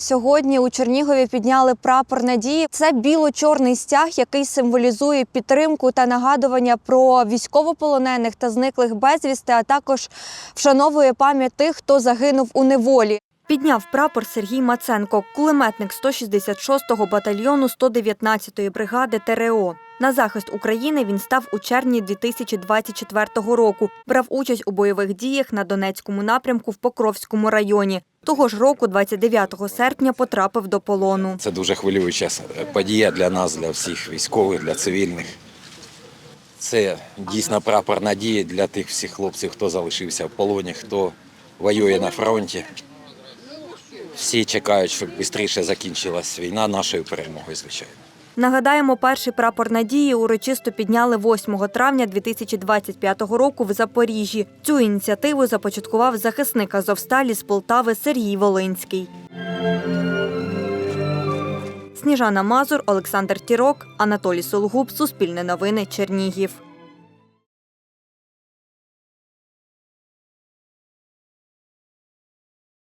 Сьогодні у Чернігові підняли прапор надії. Це біло-чорний стяг, який символізує підтримку та нагадування про військовополонених та зниклих безвісти, а також вшановує пам'ять тих, хто загинув у неволі. Підняв прапор Сергій Маценко, кулеметник 166-го батальйону 119-ї бригади ТРО. На захист України він став у червні 2024 року. Брав участь у бойових діях на Донецькому напрямку в Покровському районі. Того ж року, 29 серпня, потрапив до полону. Це дуже хвилююча подія для нас, для всіх військових, для цивільних. Це дійсно прапор надії для тих всіх хлопців, хто залишився в полоні, хто воює на фронті. Всі чекають, щоб швидше закінчилась війна нашою перемогою, звичайно. Нагадаємо, перший прапор надії урочисто підняли 8 травня 2025 року в Запоріжжі. Цю ініціативу започаткував захисник Азовсталі з Полтави Сергій Волинський. Сніжана Мазур, Олександр Тірок, Анатолій Сологуб, Суспільне новини, Чернігів.